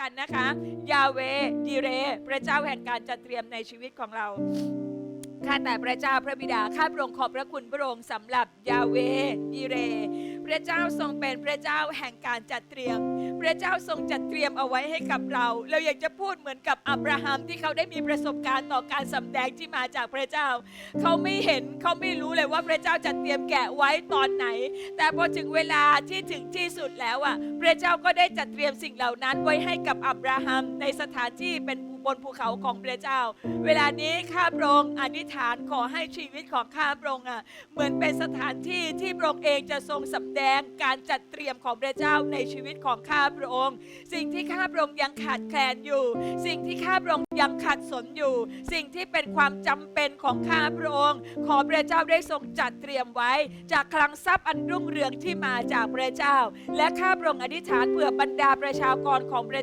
กันนะคะ ยาเวดีเร พระเจ้าแห่งการจัดเตรียมในชีวิตของเราข้าแต่พระเจ้าพระบิดาข้าพระองค์ขอบพระคุณพระองค์สำหรับยาเวดีเร พระเจ้าทรงเป็นพระเจ้าแห่งการจัดเตรียม พระเจ้าทรงจัดเตรียมเอาไว้ให้กับเรา เราอยากจะพูดเหมือนกับอับราฮัมที่เขาได้มีประสบการณ์ต่อการสำแดงที่มาจากพระเจ้า เขาไม่เห็นเขาไม่รู้เลยว่าพระเจ้าจัดเตรียมแกะไว้ตอนไหน แต่พอถึงเวลาที่ถึงที่สุดแล้วอะพระเจ้าก็ได้จัดเตรียมสิ่งเหล่านั้นไว้ให้กับอับราฮัมในสถานที่เป็นบนภูเขาของพระเจ้า เวลานี้ข้าพระองค์อธิษฐานขอให้ชีวิตของข้าพระองค์อะเหมือนเป็นสถานที่ที่พระองค์เองจะทรงสำแดงการจัดเตรียมของพระเจ้าในชีวิตของข้าพระองค์ สิ่งที่ข้าพระองค์ยังขาดแคลนอยู่ สิ่งที่ข้าพระองค์ยังขัดสนอยู่ สิ่งที่เป็นความจำเป็นของข้าพระองค์ ขอพระเจ้าได้ทรงจัดเตรียมไว้ จากคลังทรัพย์อันรุ่งเรืองที่มาจากพระเจ้า และข้าพระองค์อธิษฐานเผื่อบรรดาประชากรของพระ